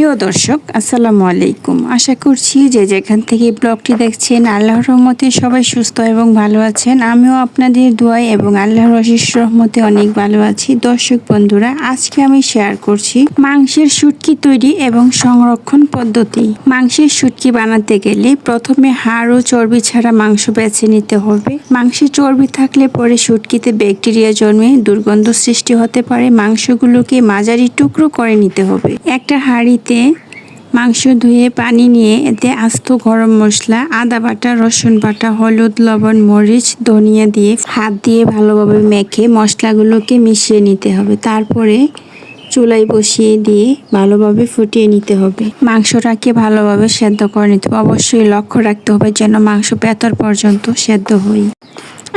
প্রিয় দর্শক, আসসালামু আলাইকুম। আশা করছি যে যেখান থেকে ব্লগটি দেখছেন, আল্লাহর রহমতে সবাই সুস্থ এবং ভালো আছেন। আমিও আপনাদের দোয়াই এবং আল্লাহর অশেষ রহমতে অনেক ভালো আছি। দর্শক বন্ধুরা, আজকে আমি শেয়ার করছি মাংসের শুটকি তৈরি এবং সংরক্ষণ পদ্ধতি। মাংসের শুটকি বানাতে গেলে প্রথমে হাড় ও চর্বি ছাড়া মাংস বেছে নিতে হবে। মাংসে চর্বি থাকলে পরে শুটকিতে ব্যাকটেরিয়া জন্মে দুর্গন্ধ সৃষ্টি হতে পারে। মাংসগুলোকে মাঝারি টুকরো করে নিতে হবে। একটা হাঁড়িতে মাংস ধুয়ে পানি নিয়ে এতে আস্ত গরম মশলা, আদা বাটা, রসুন বাটা, হলুদ, লবণ, মরিচ, ধনিয়া দিয়ে হাত দিয়ে ভালোভাবে মেখে মশলাগুলোকে মিশিয়ে নিতে হবে। তারপরে চুলায় বসিয়ে দিয়ে ভালোভাবে ফুটিয়ে নিতে হবে। মাংসটাকে ভালোভাবে সেদ্ধ করে নিতে হবে। অবশ্যই লক্ষ্য রাখতে হবে যেন মাংস পেতর পর্যন্ত সেদ্ধ হয়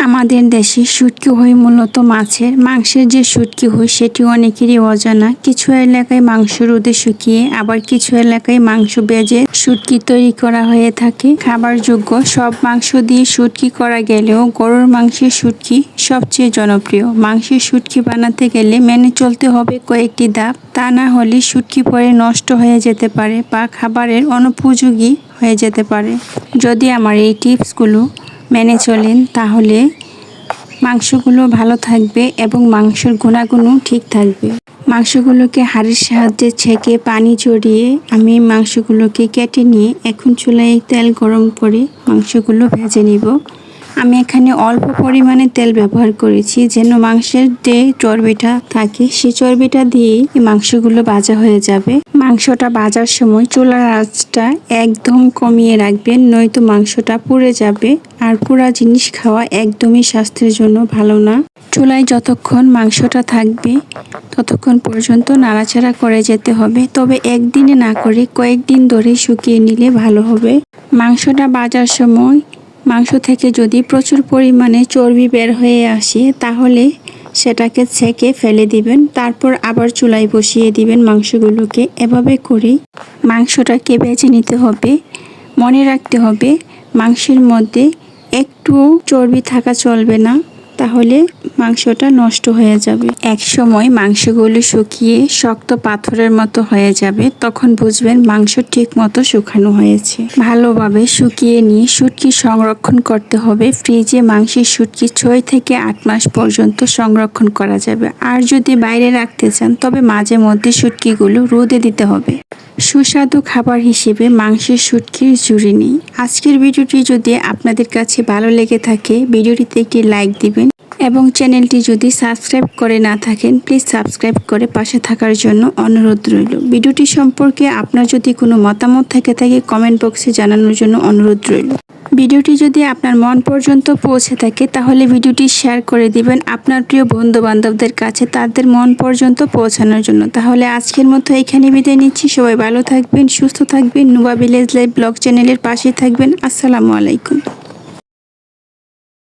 আমাদের দেশে শুটকি হই মূলত মাছের। মাংসের যে শুটকি হই, সেটি অনেকেরই অজানা। কিছু এলাকায় মাংস রোদে শুকিয়ে, আবার কিছু এলাকায় মাংস বেজে শুটকি তৈরি করা হয়ে থাকে। খাবার যোগ্য সব মাংস দিয়ে শুটকি করা গেলেও গরুর মাংসের শুটকি সবচেয়ে জনপ্রিয়। মাংসের শুটকি বানাতে গেলে মেনে চলতে হবে কয়েকটি ধাপ। তা না হলে শুটকি পরে নষ্ট হয়ে যেতে পারে বা খাবারের অনুপযোগী হয়ে যেতে পারে। যদি আমার এই টিপসগুলো মেনে চলেন, তাহলে মাংসগুলো ভালো থাকবে এবং মাংসের গুণাগুণও ঠিক থাকবে। মাংসগুলোকে হাড়ের সাহায্যে ছেঁকে পানি চড়িয়ে আমি মাংসগুলোকে কেটে নিয়ে এখন চুলায় তেল গরম করে মাংসগুলো ভেজে নিব। আমি এখানে অল্প পরিমাণে তেল ব্যবহার করেছি, যেন মাংসের যে চর্বিটা থাকে, সেই চর্বিটা দিয়ে মাংসগুলো ভাজা হয়ে যাবে। মাংসটা ভাজার সময় চুলার আঁচটা একদম কমিয়ে রাখবেন, নয়তো মাংসটা পুড়ে যাবে। আর পুরা জিনিস খাওয়া একদমই স্বাস্থ্যের জন্য ভালো না। চুলায় যতক্ষণ মাংসটা থাকবে, ততক্ষণ পর্যন্ত নাড়াচাড়া করে যেতে হবে। তবে একদিনে না করে কয়েকদিন ধরে শুকিয়ে নিলে ভালো হবে। মাংসটা বাজার সময় মাংস থেকে যদি প্রচুর পরিমাণে চর্বি বের হয়ে আসে, তাহলে সেটাকে ছেঁকে ফেলে দিবেন, তারপর আবার চুলায় বসিয়ে দিবেন মাংসগুলোকে। এভাবে করেই মাংসটাকে বেছে নিতে হবে, মনে রাখতে হবে মাংসের মধ্যে একটু চর্বি থাকা চলবে না, তাহলে মাংসটা নষ্ট হয়ে যাবে। এক সময় মাংসগুলো শুকিয়ে শক্ত পাথরের মতো হয়ে যাবে, তখন বুঝবেন মাংস ঠিক মতো শুকানো হয়েছে। ভালোভাবে শুকিয়ে নিয়ে শুটকি সংরক্ষণ করতে হবে। ফ্রিজে মাংসের শুটকি ছয় থেকে আট মাস পর্যন্ত সংরক্ষণ করা যাবে। আর যদি বাইরে রাখতে চান, তবে মাঝে মধ্যে শুটকিগুলো রোদে দিতে হবে। সুস্বাদু খাবার হিসেবে মাংসের শুটকির জুড়ি নেই। আজকের ভিডিওটি যদি আপনাদের কাছে ভালো লেগে থাকে, ভিডিওটিতে একটি লাইক দিবেন এবং চ্যানেলটি যদি সাবস্ক্রাইব করে না থাকেন, প্লিজ সাবস্ক্রাইব করে পাশে থাকার জন্য অনুরোধ রইল। ভিডিওটি সম্পর্কে আপনার যদি কোনো মতামত থেকে থাকে কমেন্ট বক্সে জানানোর জন্য অনুরোধ রইল। ভিডিওটি যদি আপনার মন পর্যন্ত পৌঁছে থাকে, তাহলে ভিডিওটি শেয়ার করে দিবেন আপনার প্রিয় বন্ধু বান্ধবদের কাছে তাদের মন পর্যন্ত পৌঁছানোর জন্য। তাহলে আজকের মতো এখানে বিদায় নিচ্ছি। সবাই ভালো থাকবেন, সুস্থ থাকবেন। নুবা ভিলেজ লাইভ ব্লগ চ্যানেলের পাশে থাকবেন। আসসালামু আলাইকুম।